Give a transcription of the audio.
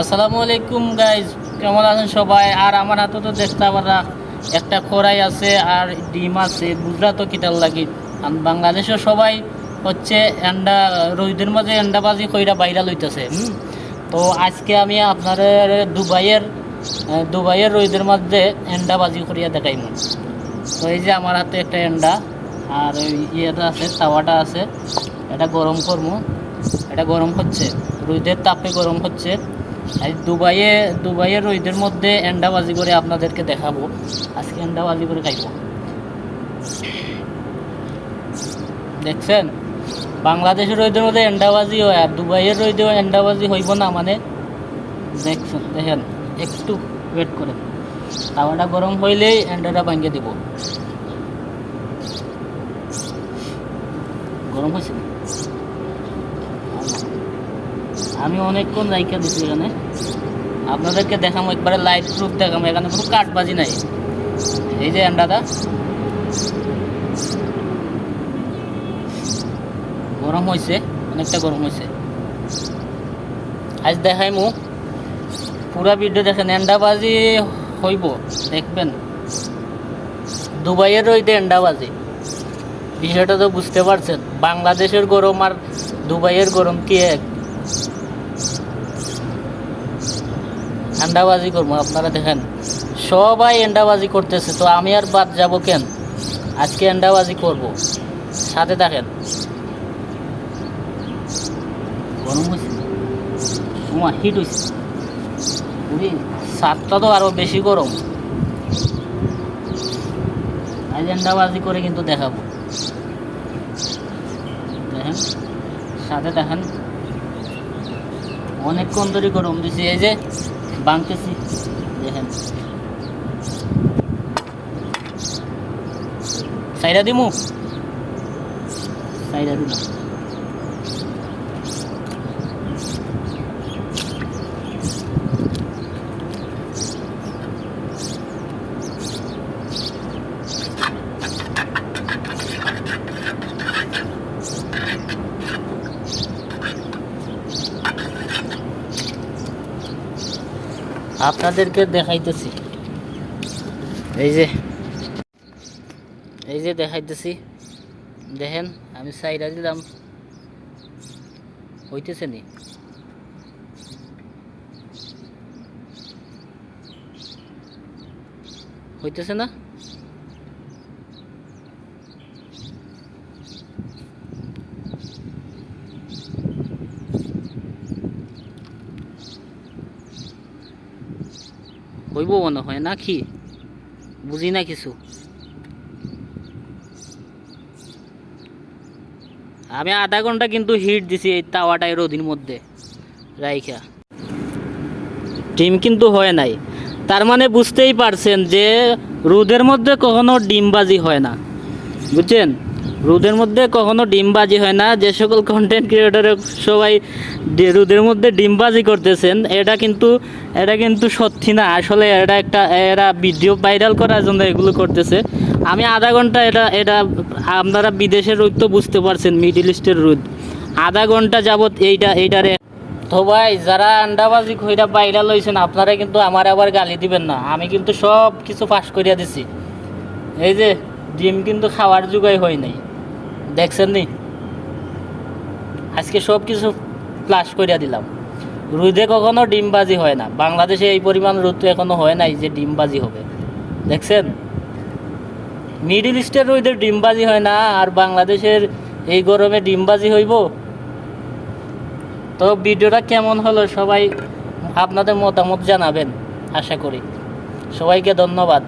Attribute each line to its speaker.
Speaker 1: আসসালামু আলাইকুম গাইজ কেমন আছেন সবাই? আর আমার হাতে তো দেখতে পারা একটা খোরাই আছে আর ডিম আছে বুঝলা তো কিটার লাগি বাংলাদেশের সবাই হচ্ছে এন্ডা রোহিতের মাঝে এন্ডাবাজি কইরা বাইরা লইতেছে, হুম? তো আজকে আমি আপনার দুবাইয়ের দুবাইয়ের রোহিতের মধ্যে এন্ডাবাজি করিয়া দেখাইমু। তো এই যে আমার হাতে একটা এন্ডা আর ইয়েটা আছে, তাওয়াটা আছে। এটা গরম করব এটা গরম হচ্ছে। রোদের তাপে গরম হচ্ছে। দুবাইয়ে দুবাইয়ের রোদের মধ্যে এন্ডাবাজি করে আপনাদেরকে দেখাবো। আজকে এন্ডাবাজি করে খাইব। দেখছেন? বাংলাদেশের রোদের মধ্যে এন্ডাবাজি হয় আর দুবাইয়ের রোদেও এন্ডাবাজি হইব না মানে? দেখছেন, দেখেন, একটু ওয়েট করেন। তাওয়াটা গরম হইলেই এন্ডাটা ভাঙিয়ে দিব। গরম হয়েছে? আমি অনেকক্ষণ জায়গা দিচ্ছি এখানে। আপনাদেরকে দেখাবো একবারে লাইট প্রুফ দেখাবো এখানে কোনো কাঠবাজি নাই। এই যে আন্ডাটা গরম হয়েছে অনেকটা গরম হয়েছে আজ দেখাই মু পুরা ভিডিও দেখেন, এন্ডাবাজি হইব, দেখবেন। দুবাইয়ের রইতে এন্ডাবাজি। বিষয়টা তো বুঝতে পারছেন। বাংলাদেশের গরম আর দুবাইয়ের গরম কি এক? আন্ডাবাজি করব, আপনারা দেখেন। সবাই এন্ডাবাজি করতেছে, তো আমি আর বাদ যাব কেন? আজকে এন্ডাবাজি করব। সাথে থাকেন। গরম হয়েছে হিট হয়েছে উনি সাতটা তো আরও বেশি গরম। আজ এন্ডাবাজি করে কিন্তু দেখাবো। দেখেন, সাথে দেখেন। অনেকক্ষণ ধরে গরম দিছি। এই যে বাংতেছি দেখেন সাইডা দিমু সাইডা দিলাম আপনাদেরকে দেখাইতেছি। এই যে এই যে দেখাইতেছি। দেখেন, আমি সাইডা দিলাম। হইতেছে নি? হইতেছে না? হইব মনে হয় না কি বুঝি না কিছু। আমি আধা ঘণ্টা কিন্তু হিট দিছি এই তাওয়াটাই রোদির মধ্যে, রাইখা। ডিম কিন্তু হয় নাই। তার মানে বুঝতেই পারছেন যে রোদের মধ্যে কখনো ডিমবাজি হয় না। বুঝছেন? রোদের মধ্যে কখনো ডিমবাজি হয় না। যে সকল কন্টেন্ট ক্রিয়েটর সবাই রোদের মধ্যে ডিমবাজি করতেছেন, এটা কিন্তু এটা কিন্তু সত্যি না। আসলে এটা একটা, এরা ভিডিও ভাইরাল করার জন্য এগুলো করতেছে। আমি আধা ঘণ্টা এটা এটা আপনারা বিদেশের রোদ তো বুঝতে পারছেন মিডিল ইস্টের রোদ। আধা ঘণ্টা যাবৎ এইটা, এইটারে। তো ভাই, যারা আন্ডাবাজি খইরা বাইরা লইছেন আপনারা কিন্তু আমার আবার গালি দিবেন না। আমি কিন্তু সব কিছু পাস করিয়া দিছি। এই যে ডিম কিন্তু খাওয়ার যোগাই হয় নাই। দেখছেন নি? আজকে সব কিছু প্লাস করিয়া দিলাম। রোদে কখনো ডিমবাজি হয় না। বাংলাদেশে এই পরিমাণ রোদ তো এখনও হয় নাই যে ডিমবাজি হবে। দেখছেন? মিডিল ইস্টের রোদের ডিমবাজি হয় না, আর বাংলাদেশের এই গরমে ডিমবাজি হইব? তো ভিডিওটা কেমন হলো সবাই আপনাদের মতামত জানাবেন, আশা করি। সবাইকে ধন্যবাদ।